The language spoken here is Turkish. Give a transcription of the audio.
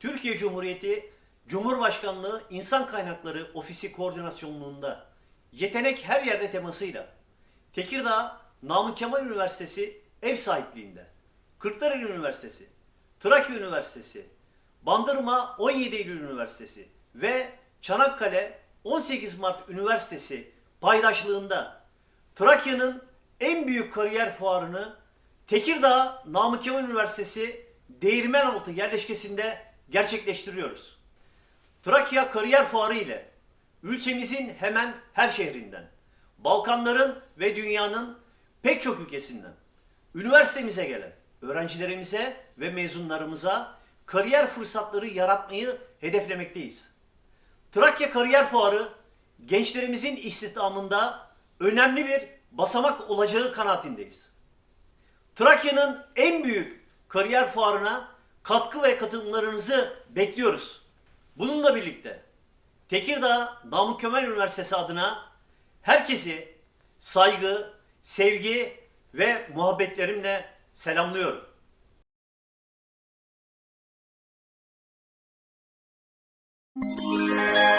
Türkiye Cumhuriyeti Cumhurbaşkanlığı İnsan Kaynakları Ofisi Koordinasyonluğunda Yetenek Her Yerde temasıyla Tekirdağ Namık Kemal Üniversitesi ev sahipliğinde Kırklareli Üniversitesi, Trakya Üniversitesi, Bandırma 17 Eylül Üniversitesi ve Çanakkale 18 Mart Üniversitesi paydaşlığında Trakya'nın en büyük kariyer fuarını Tekirdağ Namık Kemal Üniversitesi Değirmenaltı yerleşkesinde gerçekleştiriyoruz. Trakya Kariyer Fuarı ile ülkemizin hemen her şehrinden, Balkanların ve dünyanın pek çok ülkesinden üniversitemize gelen öğrencilerimize ve mezunlarımıza kariyer fırsatları yaratmayı hedeflemekteyiz. Trakya Kariyer Fuarı gençlerimizin istihdamında önemli bir basamak olacağı kanaatindeyiz. Trakya'nın en büyük kariyer fuarına katkı ve katılımlarınızı bekliyoruz. Bununla birlikte Tekirdağ Namık Kemal Üniversitesi adına herkesi saygı, sevgi ve muhabbetlerimle selamlıyorum. You.